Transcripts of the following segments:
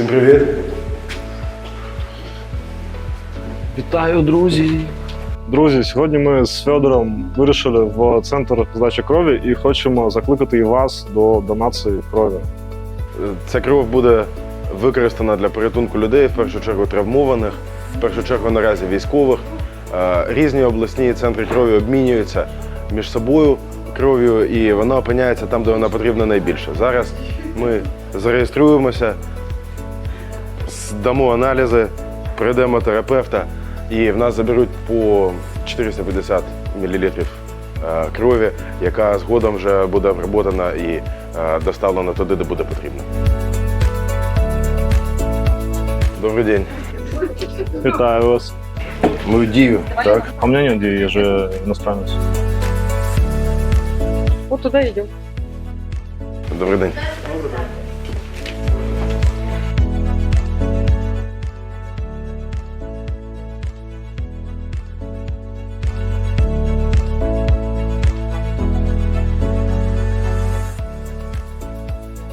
Всім привіт! Вітаю, друзі! Друзі, сьогодні ми з Федором вирішили в центр здачі крові і хочемо закликати і вас до донації крові. Ця кров буде використана для порятунку людей, в першу чергу травмованих, в першу чергу наразі військових. Е, різні обласні центри крові обмінюються між собою кров'ю, і вона опиняється там, де вона потрібна найбільше. Зараз ми зареєструємося здамо аналізи, пройдемо терапевта, і в нас заберуть по 450 мл крові, яка згодом вже буде обработана і е, доставлена туди, де буде потрібно. Добрий день. Вітаю вас. Ми в дію, так? А у меня нет денег, я же иностранец. Вот туда идем. Добрий день.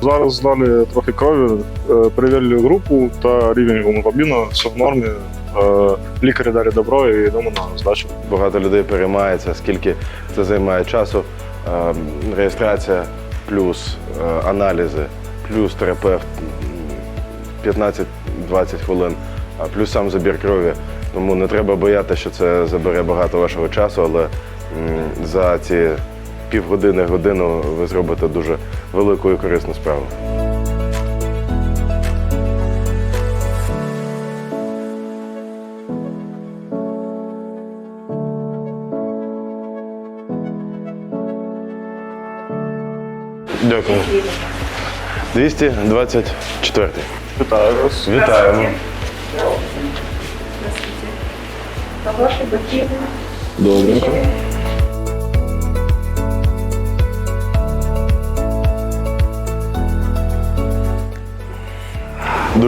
Зараз здали трохи крові, е, перевірили групу та рівень гемоглобіну, все в нормі. Е, Лікарі дали добро і йдемо на здачу. Багато людей переймається, скільки це займає часу. Е, Реєстрація плюс аналізи, плюс терапевт 15-20 хвилин, плюс сам забір крові. Тому не треба боятися, що це забере багато вашого часу, але за ці півгодини, годину ви зробите дуже велику і корисну справу. Дякую. 224. Вітаю вас. Вітаємо. Добренько.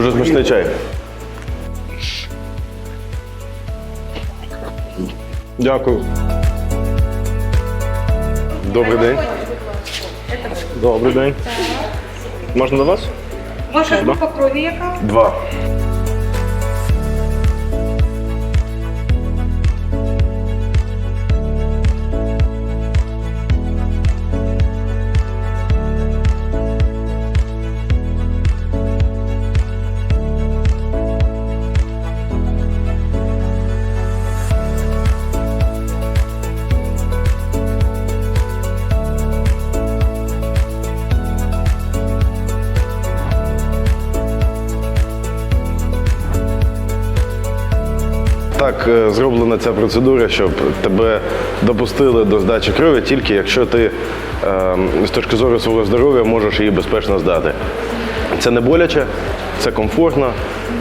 Дуже смачний чай. Дякую. Добрий день. Добрий день. Можна до вас? Ваша група крові яка? Два. Так е, зроблена ця процедура, щоб тебе допустили до здачі крові тільки якщо ти е, з точки зору свого здоров'я можеш її безпечно здати. Це не боляче, це комфортно.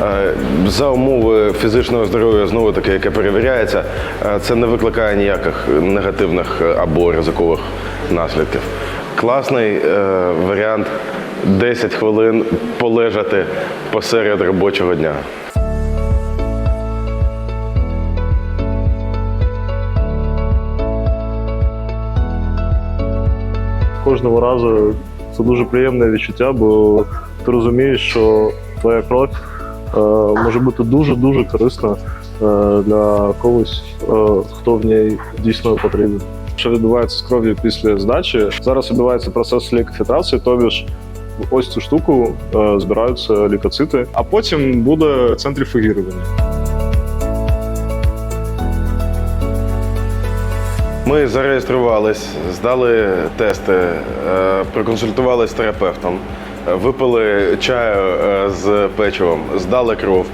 Е, За умови фізичного здоров'я, знову таки, яке перевіряється, е, це не викликає ніяких негативних або ризикових наслідків. Класний варіант 10 хвилин полежати посеред робочого дня. Кожного разу це дуже приємне відчуття, бо ти розумієш, що твоя кров е, може бути дуже-дуже корисна е, для когось, е, хто в ній дійсно потрібен. Що відбувається з кров'ю після здачі? Зараз відбувається процес лікофільтрації, тобі ж ось цю штуку збираються лікоцити, а потім буде центрифугірування. Ми зареєструвались, здали тести, е, проконсультувалися з терапевтом, е, випили чаю е, з печивом, здали кров.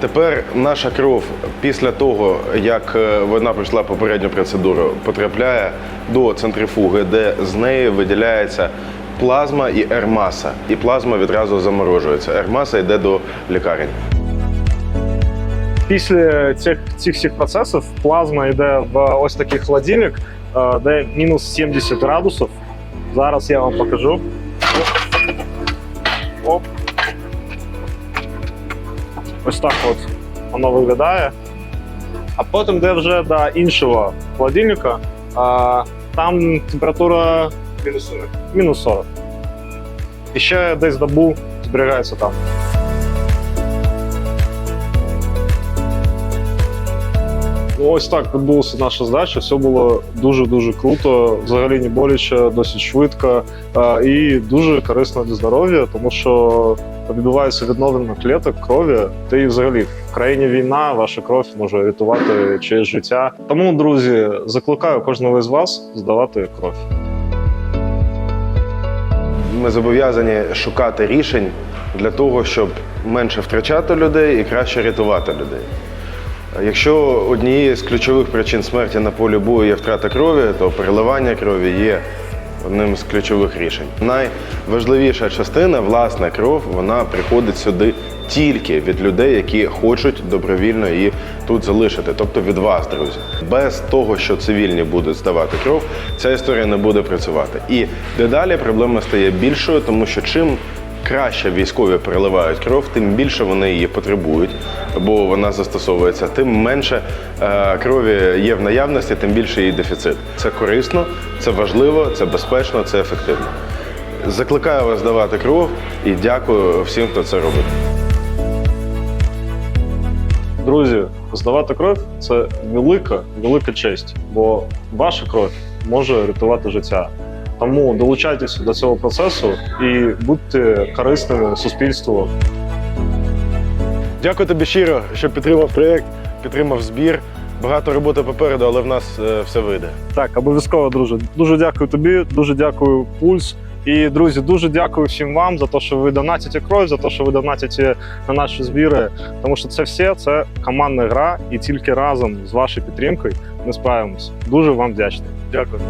Тепер наша кров після того, як вона пройшла попередню процедуру, потрапляє до центрифуги, де з неї виділяється плазма і ермаса. І плазма відразу заморожується. Ермаса йде до лікарень. Після цих, цих всіх процесів плазма йде в ось такий холодильник, е, де мінус 70 градусів. Зараз я вам покажу. Оп. Ось так от воно виглядає. А потім йде вже до іншого холодильника. Там температура мінус 40. І ще десь добу зберігається там. Ось так відбулася наша здача. Все було дуже дуже круто. Взагалі не боляче, досить швидко а, і дуже корисно для здоров'я, тому що відбувається відновлення клеток крові. Та і взагалі в країні війна ваша кров може рятувати чиєсь життя. Тому, друзі, закликаю кожного із вас здавати кров. Ми зобов'язані шукати рішень для того, щоб менше втрачати людей і краще рятувати людей. Якщо однією з ключових причин смерті на полі бою є втрата крові, то переливання крові є одним з ключових рішень. Найважливіша частина, власна кров, вона приходить сюди тільки від людей, які хочуть добровільно її тут залишити, тобто від вас, друзі. Без того, що цивільні будуть здавати кров, ця історія не буде працювати. І дедалі проблема стає більшою, тому що чим краще військові переливають кров, тим більше вони її потребують, бо вона застосовується, тим менше е, крові є в наявності, тим більше її дефіцит. Це корисно, це важливо, це безпечно, це ефективно. Закликаю вас давати кров і дякую всім, хто це робить. Друзі, здавати кров це велика, велика честь, бо ваша кров може рятувати життя. Тому долучайтеся до цього процесу і будьте корисними суспільству. Дякую тобі щиро, що підтримав проєкт, підтримав збір. Багато роботи попереду, але в нас е, все вийде. Так, обов'язково, друже. Дуже дякую тобі, дуже дякую пульс. І друзі, дуже дякую всім вам за те, що ви донатите кров, за те, що ви донатите на наші збіри. Тому що це все це командна гра, і тільки разом з вашою підтримкою ми справимося. Дуже вам вдячний. Дякую.